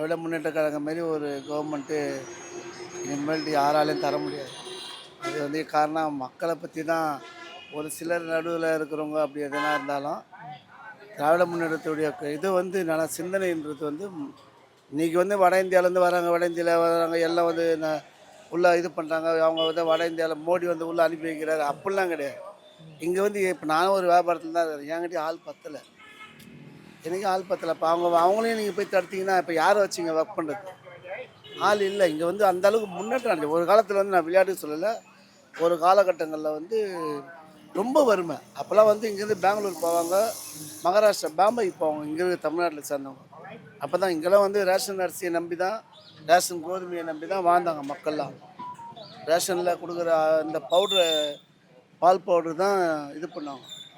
திராவிட முன்னேற்ற கழகம் மாரி ஒரு government MLD யாராலையும் தர முடியாது. அது வந்து காரணம் மக்களை பற்றி தான் ஒரு சிலர் நடுவில் இருக்கிறவங்க அப்படி எதனா இருந்தாலும் திராவிட முன்னேற்றத்துடைய இது வந்து நல்ல சிந்தனைன்றது வந்து இன்றைக்கி வந்து வட இந்தியாவிலேருந்து வராங்க வட இந்தியாவில் வராங்க எல்லாம் வந்து உள்ளே இது பண்ணுறாங்க அவங்க வந்து வட இந்தியாவில் மோடி வந்து உள்ளே அனுப்பி வைக்கிறாரு. அப்படிலாம் கிடையாது. இங்கே வந்து இப்போ நானும் ஒரு வியாபாரத்தில் தான் இருக்கிறேன் என்கிட்ட ஆள் பத்தலை. எனக்கு ஆள் பத்தலை இப்போ அவங்க அவங்களையும் நீங்கள் போய் தடுத்தீங்கன்னா இப்போ யாரை வச்சு இங்கே ஒர்க் பண்ணுறது ஆள் இல்லை. இங்கே வந்து அந்த அளவுக்கு முன்னேற்றம் அடைஞ்சு ஒரு காலத்தில் வந்து நான் விளையாட்டு சொல்லலை ஒரு காலகட்டங்களில் வந்து ரொம்ப வறுமை. அப்போல்லாம் வந்து இங்கேருந்து பெங்களூர் போவாங்க மகாராஷ்டிரா பாம்பேக்கு போவாங்க இங்கேருந்து தமிழ்நாட்டில் சேர்ந்தவங்க. அப்போ தான் இங்கெல்லாம் வந்து ரேஷன் அரிசியை நம்பி தான் ரேஷன் கோதுமையை நம்பி தான் வாழ்ந்தாங்க மக்கள்லாம். ரேஷனில் கொடுக்குற அந்த பவுட்ரு பால் பவுட்ரு தான் இது பண்ணாங்க